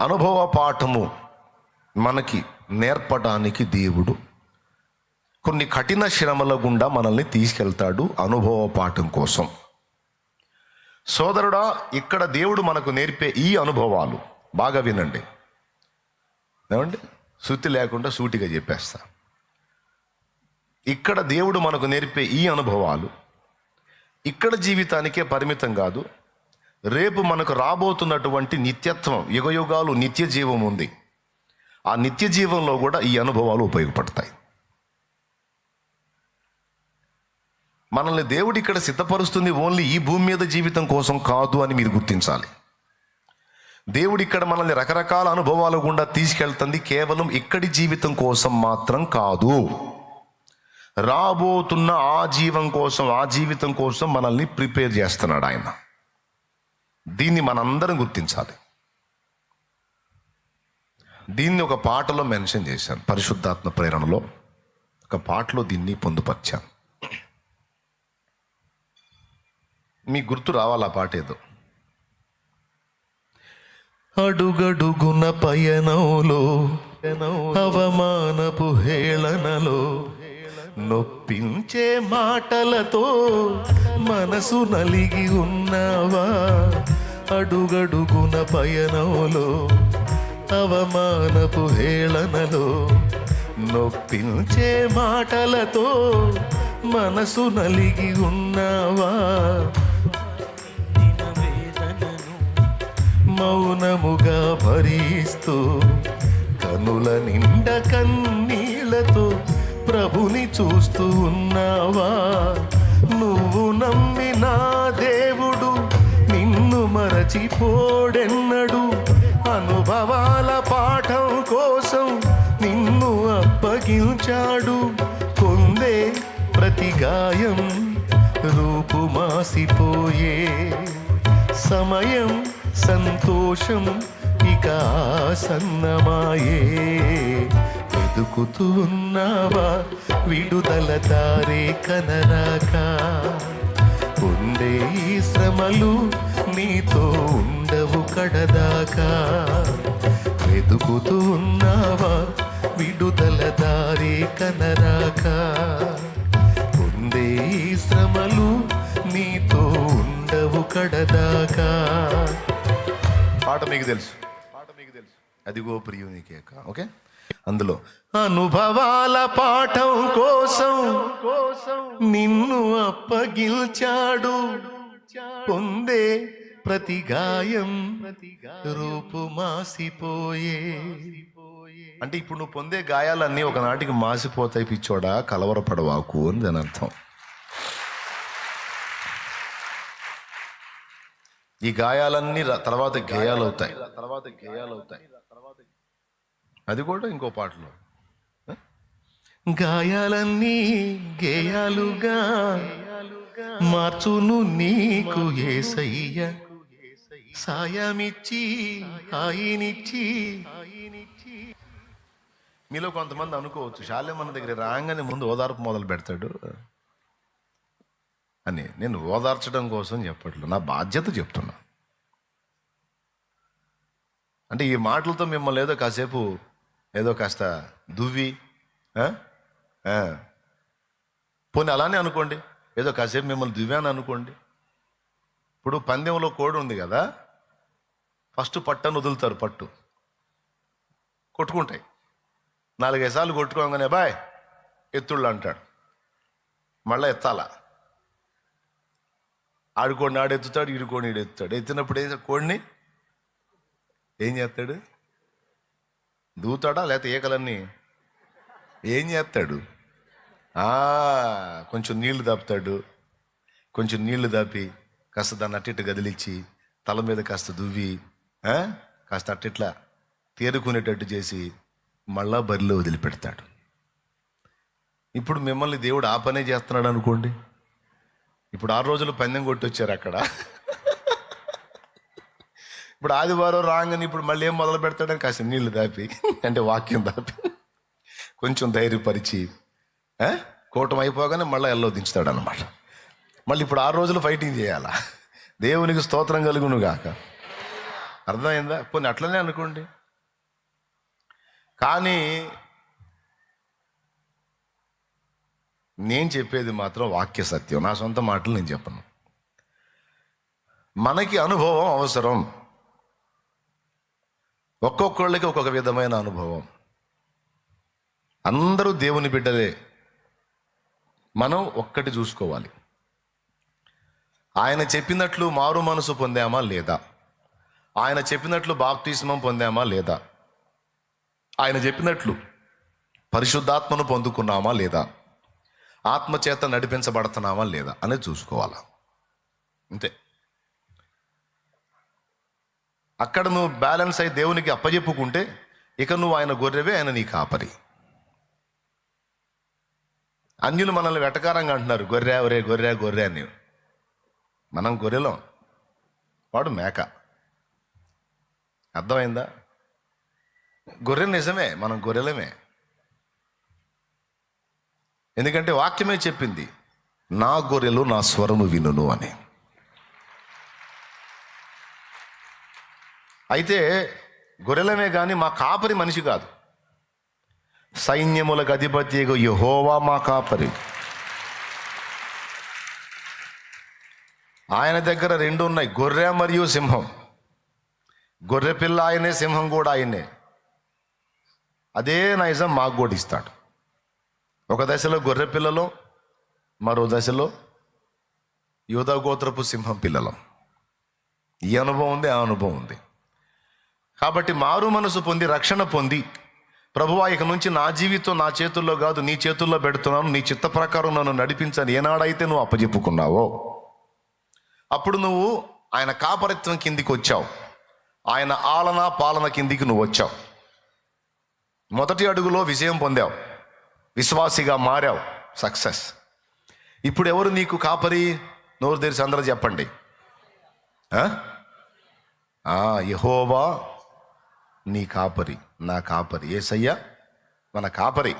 అనుభవ పాఠము మనకి నేర్పడానికి దేవుడు. కొన్ని కఠిన శ్రమల గుండా మనల్ని తీసుకెళ్తాడు అనుభవ పాఠం కోసం. సోదరుడా ఇక్కడ దేవుడు మనకు నేర్పే ఈ అనుభవాలు. బాగా వినండి. ఏమండి? శృతి లేకుండా సూటిగా చెప్పేస్తా. ఇక్కడ దేవుడు మనకు నేర్పే ఈ అనుభవాలు ఇక్కడ జీవితానికే పరిమితం కాదు రేపు మనకు రాబోతున్నటువంటి నిత్యత్వం యుగయుగాలు నిత్య జీవం ఉంది. ఆ నిత్య జీవంలో కూడా ఈ అనుభవాలు ఉపయోగపడతాయి. మనల్ని దేవుడు ఇక్కడ సిద్ధపరుస్తుంది ఓన్లీ ఈ భూమి మీద జీవితం కోసం కాదు అని మీరు గుర్తించాలి. దేవుడు ఇక్కడ మనల్ని రకరకాల అనుభవాల గుండా తీసుకెళ్తుంది కేవలం ఇక్కడి జీవితం కోసం మాత్రం కాదు. రాబోతున్న ఆ జీవం కోసం ఆ జీవితం కోసం మనల్ని ప్రిపేర్ చేస్తున్నాడు ఆయన. దీన్ని మనందరం గుర్తించాలి. దీన్ని ఒక పాటలో మెన్షన్ చేశాను పరిశుద్ధాత్మ ప్రేరణలో. ఒక పాటలో దీన్ని పొందుపరిచాను. మీ గుర్తు రావాలి ఆ పాట ఏదో? అడుగడుగున పయనంలో అవమానపు హేళనలో నొప్పించే మాటలతో మనసు నలిగి ఉన్నావా? అడుగడుగున పయనంలో అవమానపు హేళనలో నొప్పించే మాటలతో మనసు నలిగి ఉన్నావా? మౌనముగా భరిస్తూ కనుల నిండ కన్నీళ్ళతో ప్రభుని చూస్తూ ఉన్నావా? నువ్వు నమ్మిన దేవుడు నిన్ను మరచిపోడెన్నడు. అనుభవాల పాఠం కోసం నిన్ను అప్పగించాడు. పొందే ప్రతి గాయం రూపుమాసిపోయే. సమయం సంతోషం ఇక సన్నమాయే వెతుకుతూ ఉన్నావా విడుదల దారే కనరాక. ఉండే శ్రమలు నీతో ఉండవు కడదాకా. వెతుకుతూ ఉన్నావా విడుదల దారే కనరాక. ఉండే శ్రమలు నీతో ఉండవు కడదాకా. పాట మీకు తెలుసు. పాట మీకు తెలుసు. అదిగో ప్రియునికేక ఓకే? అందులో అనుభవాల పాఠం కోసం కోసం నిన్ను అప్పగిల్చాడు పొందే ప్రతి గాయం రూపు మాసిపోయే. అంటే ఇప్పుడు నువ్వు పొందే గాయాలన్నీ ఒకనాటికి మాసిపోతాయి పిచ్చోడా కలవరపడవాకు అని దాని అర్థం. ఈ గాయాలన్నీ తర్వాత గేయాలు అవుతాయి తర్వాత గేయాలు అవుతాయి అది కూడా ఇంకో పాటలో. గాయాలన్నీ గేయాలుగా మార్చును నీకు ఏసయ్య. సాయమిచ్చి హాయినిచ్చి. మీలో కొంతమంది అనుకోవచ్చు శాలే మన దగ్గర రాగానే ముందు ఓదార్పు మొదలు పెడతాడు. అని నేను ఓదార్చడం కోసం చెప్పట్లేదు నా బాధ్యత చెప్తున్నా. అంటే ఈ మాటలతో మిమ్మల్ని ఏదో కాసేపు ఏదో కాస్త దువ్వి పోనీ అలానే అనుకోండి. ఏదో కాసేపు మిమ్మల్ని దువ్వాను అనుకోండి. ఇప్పుడు పందెంలో కోడి ఉంది కదా ఫస్ట్ పట్టను వదులుతారు పట్టు. కొట్టుకుంటాయి. నాలుగైదు సార్లు కొట్టుకోగానే బాయ్ ఎత్తుళ్ళు అంటాడు. మళ్ళీ ఎత్తాలా? ఆడుకోండి ఆడెత్తుతాడు ఈడుకోండి ఈడెత్తుతాడు. ఎత్తినప్పుడు ఏం కోడిని ఏం చేస్తాడు? దూతాడా లేకపోతే ఏకలన్నీ ఏం చేస్తాడు? ఆ, కొంచెం నీళ్ళు దాపుతాడు. కొంచెం నీళ్ళు దాపి కాస్త దాన్ని అట్టిట్టు గదిలిచ్చి తల మీద కాస్త దువ్వి కాస్త అట్టిట్లా తేరుకునేటట్టు చేసి మళ్ళా బరిలో వదిలిపెడతాడు. ఇప్పుడు మిమ్మల్ని దేవుడు ఆ పనే చేస్తున్నాడు అనుకోండి. ఇప్పుడు ఆరు రోజులు పందెం కొట్టి వచ్చారు అక్కడ. ఇప్పుడు ఆదివారం రాగానే ఇప్పుడు మళ్ళీ ఏం మొదలు పెడతాడని కాస్త నీళ్ళు దాపి అంటే వాక్యం దాపి. కొంచెం ధైర్యపరిచి ఆ? కూటమి అయిపోగానే మళ్ళీ ఎల్లో దించుతాడు అనమాట మళ్ళీ ఇప్పుడు ఆరు రోజులు ఫైటింగ్ చేయాలా? దేవునికి స్తోత్రం కలుగును గాక. అర్థమైందా? కొన్ని అట్లనే అనుకోండి. కానీ నేను చెప్పేది మాత్రం వాక్య సత్యం. నా సొంత మాటలు నేను చెప్పను. మనకి అనుభవం అవసరం. ఒక్కొక్కళ్ళకి ఒక్కొక్క విధమైన అనుభవం. అందరూ దేవుని బిడ్డలే. మనం ఒక్కటి చూసుకోవాలి. ఆయన చెప్పినట్లు మారు మనసు పొందామా లేదా? ఆయన చెప్పినట్లు బాప్తిస్మం పొందామా లేదా? ఆయన చెప్పినట్లు పరిశుద్ధాత్మను పొందుకున్నామా లేదా? ఆత్మచేత నడిపించబడుతున్నామా లేదా అనేది చూసుకోవాలా. అంతే. అక్కడ నువ్వు బ్యాలెన్స్ అయి దేవునికి అప్పజెప్పుకుంటే ఇక నువ్వు ఆయన గొర్రెవే ఆయన నీ కాపరి. అన్యులు మనల్ని వెటకారంగా అంటున్నారు గొర్రె ఒరే గొర్రె గొర్రె అని. మనం గొర్రెలం. వాడు మేక. అర్థమైందా? గొర్రె నిజమే మనం గొర్రెలమే. ఎందుకంటే వాక్యమే చెప్పింది నా గొర్రెలు నా స్వరము వినును అని. అయితే గొర్రెలమే కానీ మా కాపరి మనిషి కాదు. సైన్యములకు అధిపతి యహోవా మా కాపరి. ఆయన దగ్గర రెండు ఉన్నాయి గొర్రె మరియు సింహం. గొర్రె పిల్ల ఆయనే సింహం కూడా ఆయనే. అదే నైజం మాకు కూడా ఇస్తాడు. ఒక దశలో గొర్రె పిల్లలు మరో దశలో యోధా గోత్రపు సింహం పిల్లలం. ఈ అనుభవం ఉంది ఆ అనుభవం ఉంది. కాబట్టి మారు మనసు పొంది రక్షణ పొంది. ప్రభువా ఇక నుంచి నా జీవితం నా చేతుల్లో కాదు నీ చేతుల్లో పెడుతున్నాను నీ చిత్త ప్రకారం నన్ను నడిపించని ఏనాడైతే నువ్వు అప్పజెప్పుకున్నావో. అప్పుడు నువ్వు ఆయన కాపరిత్వం కిందికి వచ్చావు. ఆయన ఆలన పాలన కిందికి నువ్వు వచ్చావు. మొదటి అడుగులో విజయం పొందావు. విశ్వాసిగా మారావు. సక్సెస్. ఇప్పుడు ఎవరు నీకు కాపరి? నోరు తెరిచి అందరూ చెప్పండి. యహోవా నీ కాపరి నా కాపరి. ఏసయ్య మన కాపరి.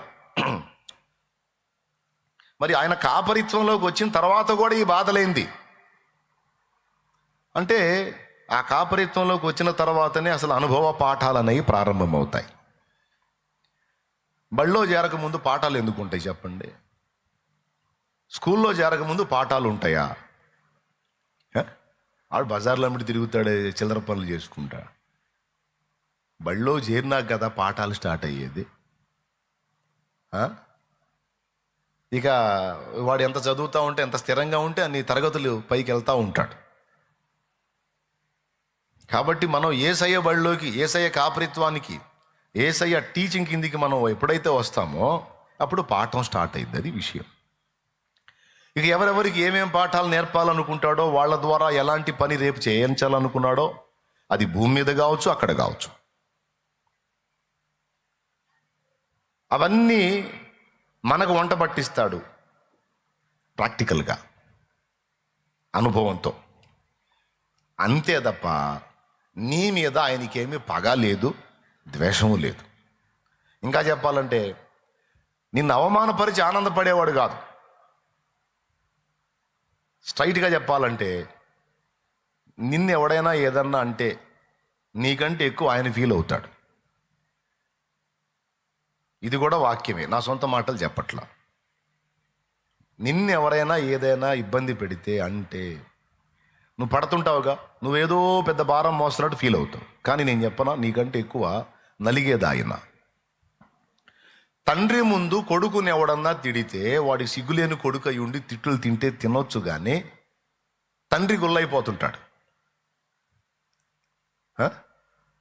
మరి ఆయన కాపరిత్వంలోకి వచ్చిన తర్వాత కూడా ఈ బాధలేంది? అంటే ఆ కాపరిత్వంలోకి వచ్చిన తర్వాతనే అసలు అనుభవ పాఠాలు అనేవి ప్రారంభమవుతాయి. బళ్ళో చేరకముందు పాఠాలు ఎందుకు ఉంటాయి చెప్పండి? స్కూల్లో చేరకముందు పాఠాలు ఉంటాయా? ఆడు బజార్లో అమ్మిడి తిరుగుతాడే చిల్లర పనులు చేసుకుంటాడు బళ్ళో చేరినాక కదా పాఠాలు స్టార్ట్ అయ్యేది? ఇక వాడు ఎంత చదువుతూ ఉంటే ఎంత స్థిరంగా ఉంటే అన్ని తరగతులు పైకి వెళ్తూ ఉంటాడు. కాబట్టి మనం ఏసయ్య బడిలోకి ఏసయ్య కాపరిత్వానికి ఏసయ్య టీచింగ్ కిందికి మనం ఎప్పుడైతే వస్తామో అప్పుడు పాఠం స్టార్ట్ అయింది అది విషయం. ఇక ఎవరెవరికి ఏమేం పాఠాలు నేర్పాలనుకుంటాడో వాళ్ళ ద్వారా ఎలాంటి పని రేపు చేయించాలనుకున్నాడో అది భూమి మీద కావచ్చు అక్కడ కావచ్చు. అవన్నీ మనకు వంట పట్టిస్తాడు ప్రాక్టికల్గా అనుభవంతో. అంతే తప్ప నీ మీద ఆయనకేమీ పగ లేదు ద్వేషము లేదు. ఇంకా చెప్పాలంటే నిన్ను అవమానపరిచి ఆనందపడేవాడు కాదు. స్ట్రైట్గా చెప్పాలంటే నిన్ను ఎవడైనా ఏదన్నా అంటే నీకంటే ఎక్కువ ఆయన ఫీల్ అవుతాడు. ఇది కూడా వాక్యమే. నా సొంత మాటలు చెప్పట్లా. నిన్ను ఎవరైనా ఏదైనా ఇబ్బంది పెడితే అంటే నువ్వు పడుతుంటావుగా నువ్వేదో పెద్ద భారం మోస్తున్నట్టు ఫీల్ అవుతావు. కానీ నేను చెప్పనా నీకంటే ఎక్కువ నలిగేదాయన. తండ్రి ముందు కొడుకుని ఎవడన్నా తిడితే వాడి సిగ్గులేని కొడుకు అయి ఉండి తిట్లు తింటే తినొచ్చు కానీ తండ్రి గుల్లైపోతుంటాడు.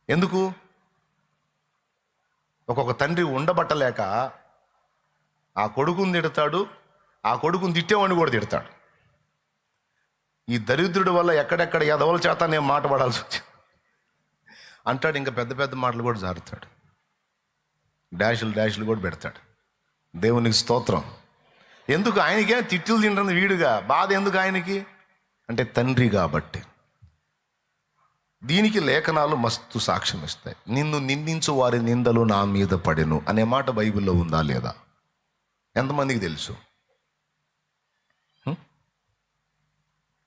ఎందుకు? ఒక్కొక్క తండ్రి ఉండబట్టలేక ఆ కొడుకుని తిడతాడు ఆ కొడుకుని తిట్టేవాడిని కూడా తిడతాడు. ఈ దరిద్రుడి వల్ల ఎక్కడెక్కడ ఎదవల చేత నేను మాట పడాల్సి వచ్చింది. అంటాడు ఇంకా పెద్ద పెద్ద మాటలు కూడా జారుతాడు. డాషులు డాషులు కూడా పెడతాడు. దేవునికి స్తోత్రం. ఎందుకు ఆయనకే తిట్టులు తింటుంది వీడుగా? బాధ ఎందుకు ఆయనకి? అంటే తండ్రి కాబట్టి. దీనికి లేఖనాలు మస్తు సాక్ష్యం ఇస్తాయి. నిన్ను నిందించు వారి నిందలు నా మీద పడెను అనే మాట బైబిల్లో ఉందా లేదా? ఎంతమందికి తెలుసు?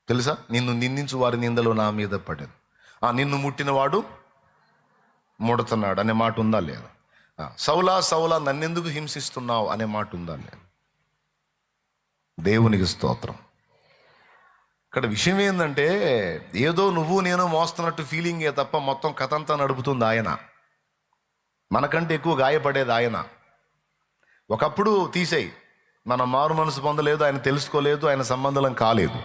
తెలుసా? నిన్ను నిందించు వారి నిందలు నా మీద పడెను. ఆ నిన్ను ముట్టినవాడు ముడుతున్నాడు అనే మాట ఉందా లేదా? సౌలా సౌలా నన్నెందుకు హింసిస్తున్నావు అనే మాట ఉందా లేదా? దేవునికి స్తోత్రం. ఇక్కడ విషయం ఏంటంటే ఏదో నువ్వు నేను మోస్తున్నట్టు ఫీలింగే తప్ప మొత్తం కథ అంతా నడుపుతుంది ఆయన. మనకంటే ఎక్కువ గాయపడేది ఆయన. ఒకప్పుడు తీసేయి మన మారు మనసు పొందలేదు ఆయన తెలుసుకోలేదు ఆయన సంబంధం కాలేదు.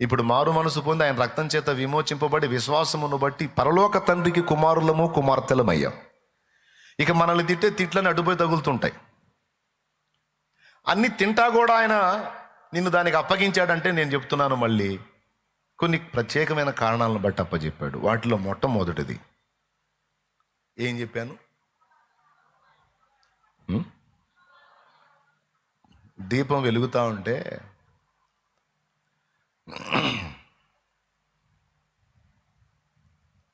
ఇప్పుడు మారు మనసు పొంది ఆయన రక్తం చేత విమోచింపబడి విశ్వాసమును బట్టి పరలోక తండ్రికి కుమారులము కుమార్తెలమయ్యాం. ఇక మనల్ని తిట్టే తిట్లని అడ్డుపోయి తగులుతుంటాయి. అన్ని తింటా కూడా ఆయన నిన్ను దానికి అప్పగించాడంటే నేను చెప్తున్నాను మళ్ళీ. కొన్ని ప్రత్యేకమైన కారణాలను బట్టి అప్పచెప్పాడు వాటిలో మొట్టమొదటిది. ఏం చెప్పాను? దీపం వెలుగుతూ ఉంటే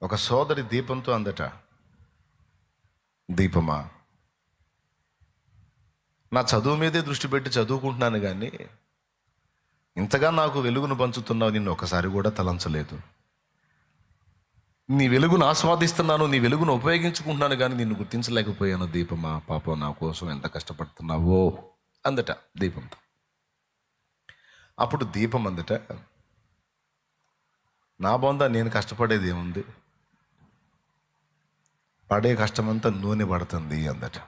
ఒక సోదరి దీపంతో అందట. దీపమా? నా చదువు మీదే దృష్టి పెట్టి చదువుకుంటున్నాను కానీ ఇంతగా నాకు వెలుగును పంచుతున్నావు నిన్ను ఒకసారి కూడా తలంచలేదు. నీ వెలుగును ఆస్వాదిస్తున్నాను నీ వెలుగును ఉపయోగించుకుంటున్నాను కానీ నిన్ను గుర్తించలేకపోయాను. దీపమా పాపం నా కోసం ఎంత కష్టపడుతున్నావో అందట దీపంతో. అప్పుడు దీపం అందట నా బొంద నేను కష్టపడేది ఏముంది? పడే కష్టమంతా నూనె పడుతుంది అందట.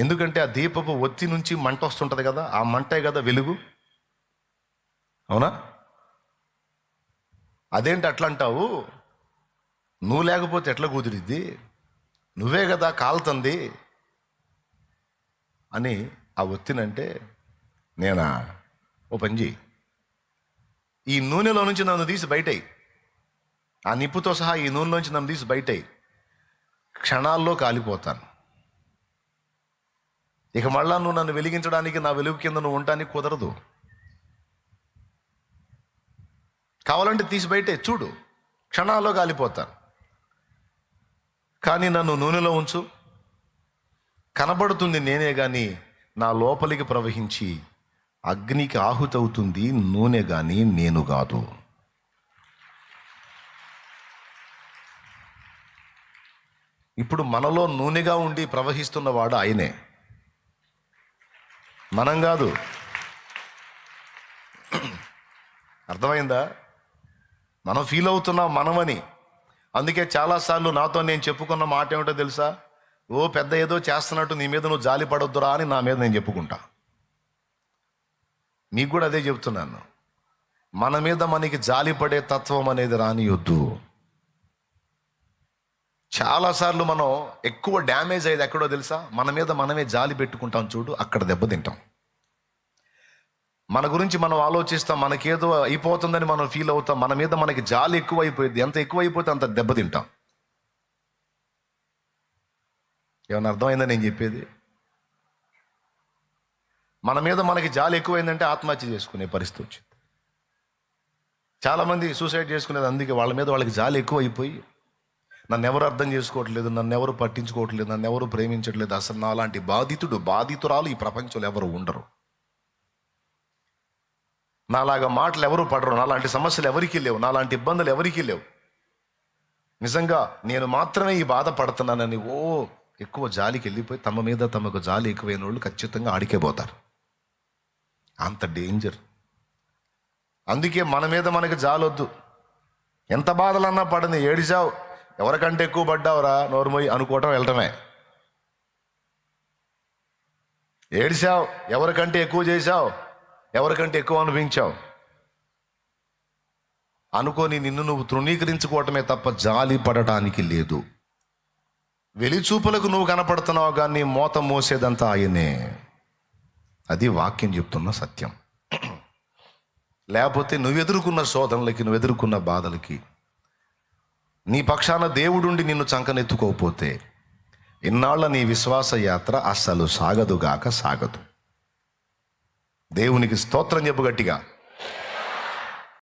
ఎందుకంటే ఆ దీపపు ఒత్తి నుంచి మంట వస్తుంటుంది కదా ఆ మంటే కదా వెలుగు. అవునా? అదేంటి అట్లా అంటావు? నువ్వు లేకపోతే ఎట్లా కుదిరిద్ది? నువ్వే కదా కాలుతుంది అని ఆ ఒత్తినంటే నేనా? ఓ పంజి ఈ నూనెలో నుంచి నన్ను తీసి బయటయి. ఆ నిప్పుతో సహా ఈ నూనెలోంచి నన్ను తీసి బయటయి. క్షణాల్లో కాలిపోతాను. ఇక మళ్ళా నువ్వు నన్ను వెలిగించడానికి నా వెలుగు కింద నువ్వు ఉండటానికి కుదరదు. కావాలంటే తీసి బయటే చూడు. క్షణాల్లో కాలిపోతాను కానీ నన్ను నూనెలో ఉంచు. కనబడుతుంది నేనే కానీ నా లోపలికి ప్రవహించి అగ్నికి ఆహుతవుతుంది నూనె కానీ నేను కాదు. ఇప్పుడు మనలో నూనెగా ఉండి ప్రవహిస్తున్నవాడు ఆయనే. మనం కాదు. అర్థమైందా? మనం ఫీల్ అవుతున్నాం మనమని. అందుకే చాలాసార్లు నాతో నేను చెప్పుకున్న మాట ఏమిటో తెలుసా? ఓ పెద్ద ఏదో చేస్తున్నట్టు నీ మీద నువ్వు జాలి పడొద్దురా అని నా మీద నేను చెప్పుకుంటా. మీకు కూడా అదే చెప్తున్నాను. మన మీద మనకి జాలి పడే తత్వం అనేది రానియొద్దు. చాలాసార్లు మనం ఎక్కువ డ్యామేజ్ అయ్యేది ఎక్కడో తెలుసా? మన మీద మనమే జాలి పెట్టుకుంటాం చూడు అక్కడ దెబ్బతింటాం మన గురించి మనం ఆలోచిస్తాం మనకేదో అయిపోతుందని మనం ఫీల్ అవుతాం మన మీద మనకి జాలి ఎక్కువ అయిపోయింది ఎంత ఎక్కువ అయిపోతే అంత దెబ్బతింటాం ఏమైనా అర్థమైందా నేను చెప్పేది? మన మీద మనకి జాలి ఎక్కువైందంటే ఆత్మహత్య చేసుకునే పరిస్థితి వచ్చింది. చాలామంది సూసైడ్ చేసుకునేది అందుకే వాళ్ళ మీద వాళ్ళకి జాలి ఎక్కువ అయిపోయి నన్ను ఎవరు అర్థం చేసుకోవట్లేదు నన్ను ఎవరు పట్టించుకోవట్లేదు నన్ను ఎవరు ప్రేమించట్లేదు. అసలు నా లాంటి బాధితుడు బాధితురాలు ఈ ప్రపంచంలో ఎవరు ఉండరు. నాలాగా మాటలు ఎవరు పడరు నాలాంటి సమస్యలు ఎవరికి లేవు నాలాంటి ఇబ్బందులు ఎవరికి లేవు. నిజంగా నేను మాత్రమే ఈ బాధ పడుతున్నానని ఓ ఎక్కువ జాలికి వెళ్ళిపోయి తమ మీద తమకు జాలి ఎక్కువైన వాళ్ళు ఖచ్చితంగా ఆడికే పోతారు. అంత డేంజర్. అందుకే మన మీద మనకి జాలొద్దు. ఎంత బాధలన్నా పడింది ఏడిచావు ఎవరికంటే ఎక్కువ పడ్డావురా నోరుమోయి అనుకోవటం వెళ్ళటమే. ఏడిసావు ఎవరికంటే ఎక్కువ చేశావు ఎవరికంటే ఎక్కువ అనిపించావు అనుకొని నిన్ను నువ్వు తృణీకరించుకోవటమే తప్ప జాలి పడటానికి లేదు. వెలిచూపులకు నువ్వు కనపడుతున్నావు కానీ మోత మోసేదంతా ఆయనే. అది వాక్యం చెప్తున్న సత్యం. లేకపోతే నువ్వు ఎదుర్కొన్న శోధనలకి నువ్వు ఎదుర్కొన్న బాధలకి నీ పక్షాన దేవుడుండి నిన్ను చంకనెత్తుకోకపోతే ఇన్నాళ్ళ నీ విశ్వాస యాత్ర అస్సలు సాగదుగాక సాగదు. దేవునికి స్తోత్రం చెప్పు గట్టిగా.